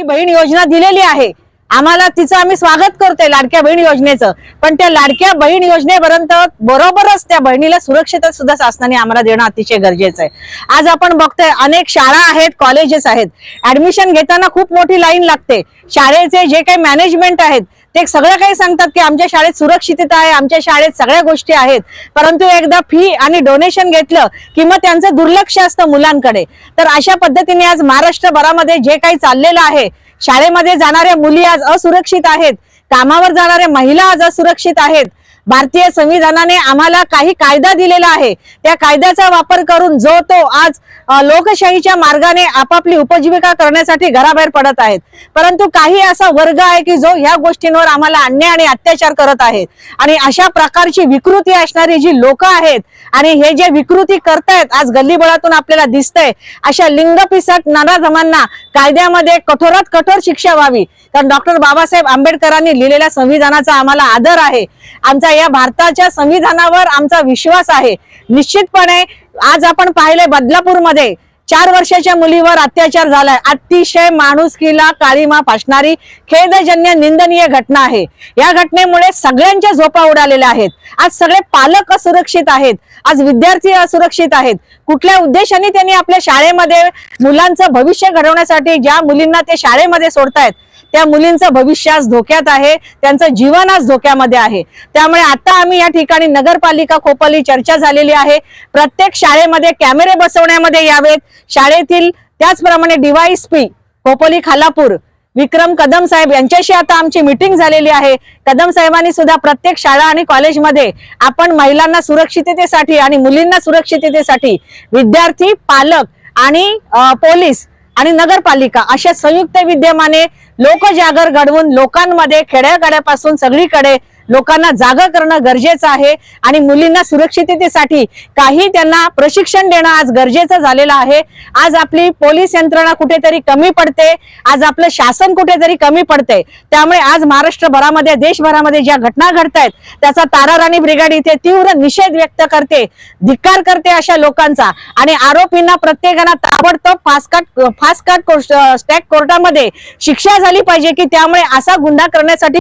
लाडकी बहीण योजना दिलेली आहे. आम्हाला तिचं आम्ही स्वागत करतोय लाडक्या बहीण योजनेचं. पण त्या लाडक्या बहीण योजनेपर्यंत बरोबरच त्या बहिणीला सुरक्षितता सुद्धा शासनाने आम्हाला देणं अतिशय गरजेचं आहे. आज आपण बघतोय अनेक शाळा आहेत कॉलेजेस आहेत. ऍडमिशन घेताना खूप मोठी लाईन लागते. शाळेचे जे काही मॅनेजमेंट आहेत ते सगळं काही सांगतात की आमच्या शाळेत सुरक्षितता आहे आमच्या शाळेत सगळ्या गोष्टी आहेत. परंतु एकदा फी आणि डोनेशन घेतलं की मग त्यांचं दुर्लक्ष असतं मुलांकडे. तर अशा पद्धतीने आज महाराष्ट्रभरामध्ये जे काही चाललेलं आहे शाळेमध्ये जाणाऱ्या मुली आज असुरक्षित आहेत. कामावर जाणाऱ्या महिला आज असुरक्षित आहेत. भारतीय संविधानाने आम्हाला काही कायदा दिलेला आहे. त्या कायद्याचा वापर करून जो तो आज लोकशाहीच्या मार्गाने आपापली उपजीविका करण्यासाठी घराबाहेर पडत आहेत. परंतु काही असा वर्ग आहे की जो ह्या गोष्टींवर आम्हाला अन्याय आणि अत्याचार करत आहेत. आणि अशा प्रकारची विकृती असणारी जी लोक आहेत आणि हे जे विकृती करतायत आज गल्लीबळातून आपल्याला दिसतंय अशा लिंगपिसट नानाधमांना कायद्यामध्ये कठोरात कठोर शिक्षा व्हावी. कारण डॉक्टर बाबासाहेब आंबेडकरांनी लिहिलेल्या संविधानाचा आम्हाला आदर आहे. आमचा या भारताच्या संविधानावर आमचा विश्वास आहे. निश्चितपणे आज आपण पाहिले बदलापूरमध्ये चार वर्षाच्या मुलीवर अत्याचार झालाय. अतिशय माणुसकीला काळीमा फासणारी खेदजन्य निंदनीय घटना आहे. या घटनेमुळे सगळ्यांच्या झोपा उडालेल्या आहेत. आज सगळे पालक असुरक्षित आहेत. आज विद्यार्थी असुरक्षित आहेत. कुठल्या उद्देशाने त्यांनी आपल्या शाळेमध्ये मुलांचं भविष्य घडवण्यासाठी ज्या मुलींना ते शाळेमध्ये सोडतायत त्या मुलींचं भविष्य आज धोक्यात आहे. त्यांचं जीवन आज धोक्यामध्ये आहे. त्यामुळे आता आम्ही या ठिकाणी नगरपालिका खोपली चर्चा झालेली आहे. प्रत्येक शाळेमध्ये कॅमेरे बसवण्यामध्ये यावेत. शाळेतील त्याचप्रमाणे D Y S P Khopoli Khalapur Vikram Kadam साहेब यांच्याशी आता आमची मिटिंग झालेली आहे. कदम साहेबांनी सुद्धा प्रत्येक शाळा आणि कॉलेजमध्ये आपण महिलांना सुरक्षिततेसाठी आणि मुलींना सुरक्षिततेसाठी विद्यार्थी पालक आणि पोलीस आणि नगरपालिका अशा संयुक्त विद्यमाने लोकजागर घडवून लोकांमध्ये खेड्यागाड्यापासून सगळीकडे लोकांना जागा करणं गरजेचं आहे आणि मुलींना सुरक्षिततेसाठी काही त्यांना प्रशिक्षण देणं आज गरजेचं झालेलं आहे. आज आपली पोलीस यंत्रणा कुठेतरी कमी पडते आज आपलं शासन कुठेतरी कमी पडते. त्यामुळे आज महाराष्ट्रभरामध्ये देशभरामध्ये ज्या घटना घडतायत त्याचा ताराराणी ब्रिगेड इथे तीव्र निषेध व्यक्त करते धिक्कार करते अशा लोकांचा. आणि आरोपींना प्रत्येकाला ताबडतोब फास्काट फास्काट स्टॅक कोर्टामध्ये शिक्षा झाली पाहिजे की त्यामुळे असा गुन्हा करण्यासाठी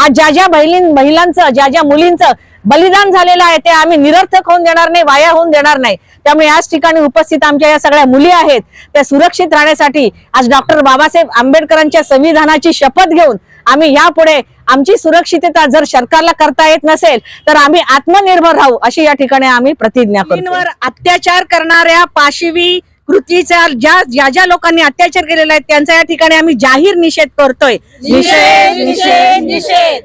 आज ज्या ज्या बहिणी महिलांचं ज्या ज्या मुलींचं बलिदान झालेलं आहे ते आम्ही निरर्थक होऊन देणार नाही वाया होऊन देणार नाही. त्यामुळे याच ठिकाणी उपस्थित आमच्या या सगळ्या मुली आहेत त्या सुरक्षित राहण्यासाठी आज डॉक्टर बाबासाहेब आंबेडकरांच्या संविधानाची शपथ घेऊन आम्ही यापुढे आमची सुरक्षितता जर सरकारला करता येत नसेल तर आम्ही आत्मनिर्भर राहू अशी या ठिकाणी आम्ही प्रतिज्ञा अत्याचार करणाऱ्या पाशिवी कृतीचा ज्या ज्या ज्या लोकांनी अत्याचार केलेला आहे त्यांचा या ठिकाणी आम्ही जाहीर निषेध करतोय. निषेध निषेध निषेध.